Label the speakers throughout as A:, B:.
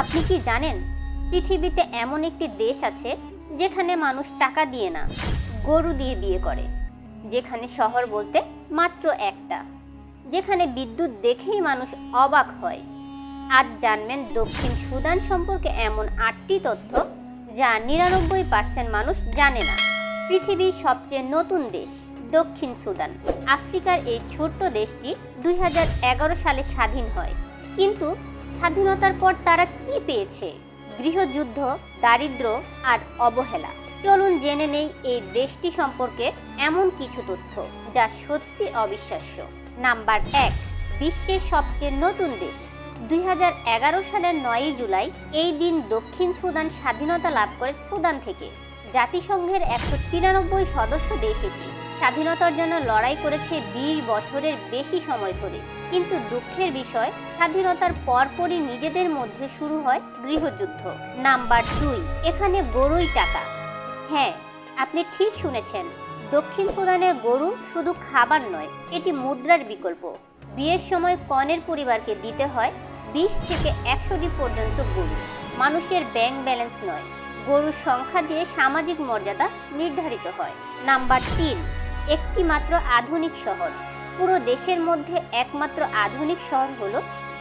A: আপনি কি জানেন, পৃথিবীতে এমন একটি দেশ আছে যেখানে মানুষ টাকা দিয়ে না, গরু দিয়ে বিয়ে করে। যেখানে শহর বলতে মাত্র একটা। যেখানে বিদ্যুৎ দেখেই মানুষ অবাক হয়। আজ জানবেন দক্ষিণ সুদান সম্পর্কে এমন আটটি তথ্য যা নিরানব্বই পার্সেন্ট মানুষ জানে না। পৃথিবীর সবচেয়ে নতুন দেশ দক্ষিণ সুদান। আফ্রিকার এই ছোট্ট দেশটি দুই হাজার এগারো সালে স্বাধীন হয়। কিন্তু স্বাধীনতার পর তারা কি পেয়েছে? গৃহযুদ্ধ দারিদ্র আর অবহেলা। চলুন জেনে নেই এই দেশটি সম্পর্কে এমন কিছু তথ্য যা সত্যি অবিশ্বাস্য। নাম্বার এক, বিশ্বের সবচেয়ে নতুন দেশ। দুই হাজার এগারো সালের নয়ই জুলাই এই দিন দক্ষিণ সুদান স্বাধীনতা লাভ করে সুদান থেকে। জাতিসংঘের একশো তিরানব্বই সদস্য দেশ এটি। স্বাধীনতার জন্য লড়াই করেছে বিশ বছরের বেশি সময় ধরে। কিন্তু দুঃখের বিষয়, স্বাধীনতার পরপরই নিজেদের মধ্যে শুরু হয় গৃহযুদ্ধ। নাম্বার দুই, এখানে গরুই টাকা। হ্যাঁ আপনি ঠিক শুনেছেন, দক্ষিণ সুদানে গরু শুধু খাবার নয়, এটি মুদ্রার বিকল্প। বিয়ের সময় কনের পরিবারকে দিতে হয় বিশ থেকে একশোটি পর্যন্ত গরু। মানুষের ব্যাংক ব্যালেন্স নয়, গরুর সংখ্যা দিয়ে সামাজিক মর্যাদা নির্ধারিত হয়। নাম্বার তিন একটি মাত্র আধুনিক শহর। পুরো দেশের মধ্যে একমাত্র আধুনিক শহর হল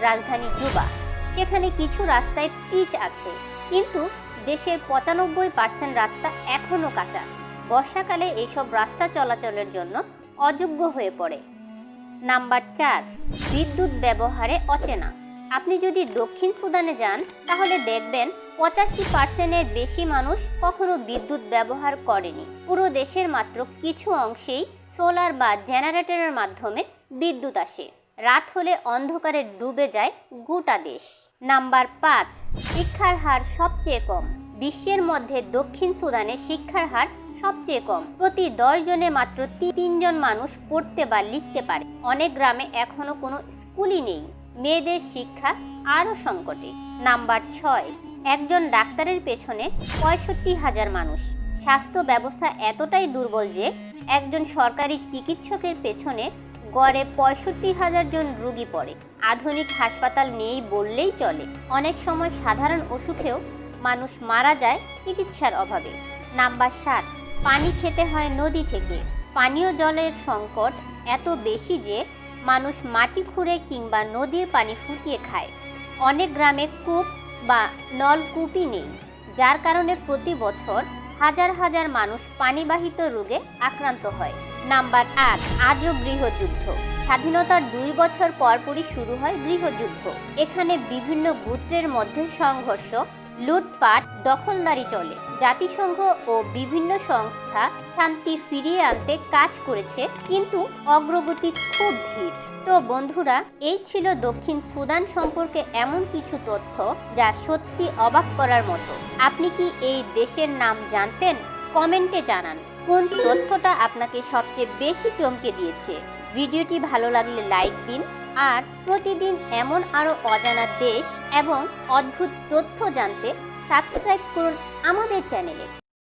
A: রাজধানী জুবা সেখানে কিছু রাস্তায় পিচ আছে, কিন্তু দেশের পঁচানব্বই পার্সেন্ট রাস্তা এখনও কাঁচা। বর্ষাকালে এইসব রাস্তা চলাচলের জন্য অযোগ্য হয়ে পড়ে। নাম্বার চার, বিদ্যুৎ ব্যবহারে অচেনা। আপনি যদি দক্ষিণ সুদানে যান, তাহলে দেখবেন পঁচাশি পার্সেন্টের বেশি মানুষ কখনো বিদ্যুৎ ব্যবহার করেনি। পুরো দেশের মাত্র কিছু অংশেই সোলার বা জেনারেটরের মাধ্যমে বিদ্যুৎ আসে। রাত হলে অন্ধকারে ডুবে যায় গোটা দেশ। নাম্বার পাঁচ, শিক্ষার হার সবচেয়ে কম। বিশ্বের মধ্যে দক্ষিণ সুদানে শিক্ষার হার সবচেয়ে কম। প্রতি দশ জনে মাত্র তিনজন মানুষ পড়তে বা লিখতে পারে। অনেক গ্রামে এখনও কোনো স্কুলই নেই। মেয়েদের শিক্ষা আরও সংকটে। নাম্বার ছয়, একজন ডাক্তারের পেছনে পঁয়ষট্টি হাজার মানুষ। স্বাস্থ্য ব্যবস্থা এতটাই দুর্বল যে একজন সরকারি চিকিৎসকের পেছনে গড়ে পঁয়ষট্টি হাজার জন রোগী পড়ে। আধুনিক হাসপাতাল নেই বললেই চলে। অনেক সময় সাধারণ অসুখেও মানুষ মারা যায় চিকিৎসার অভাবে। নাম্বার সাত, পানি খেতে হয় নদী থেকে। পানীয় জলের সংকট এত বেশি যে মানুষ মাটি খুঁড়ে কিংবা নদীর পানি ফুটিয়ে খায়। অনেক গ্রামে কূপ বা নলকূপই নেই, যার কারণে প্রতি বছর হাজার হাজার মানুষ পানিবাহিত রোগে আক্রান্ত হয়। নাম্বার আট, আজও গৃহযুদ্ধ। স্বাধীনতার দুই বছর পরপরই শুরু হয় গৃহযুদ্ধ। এখানে বিভিন্ন গোত্রের মধ্যে সংঘর্ষ, লুটপাট, দখলদারি চলে। জাতিসংঘ ও বিভিন্ন সংস্থা শান্তি ফিরিয়ে আনতে কাজ করেছে, কিন্তু অগ্রগতি খুব ধীর। তো বন্ধুরা, এই ছিল দক্ষিণ সুদান সম্পর্কে এমন কিছু তথ্য যা সত্যি অবাক করার মতো। আপনি কি এই দেশের নাম জানতেন? কমেন্টে জানান। কোন তথ্যটা আপনাকে সবচেয়ে বেশি চমকে দিয়েছে? ভিডিওটি ভালো লাগলে লাইক দিন আর প্রতিদিন এমন আরও অজানা দেশ এবং অদ্ভুত তথ্য জানতে সাবস্ক্রাইব করুন আমাদের চ্যানেলে।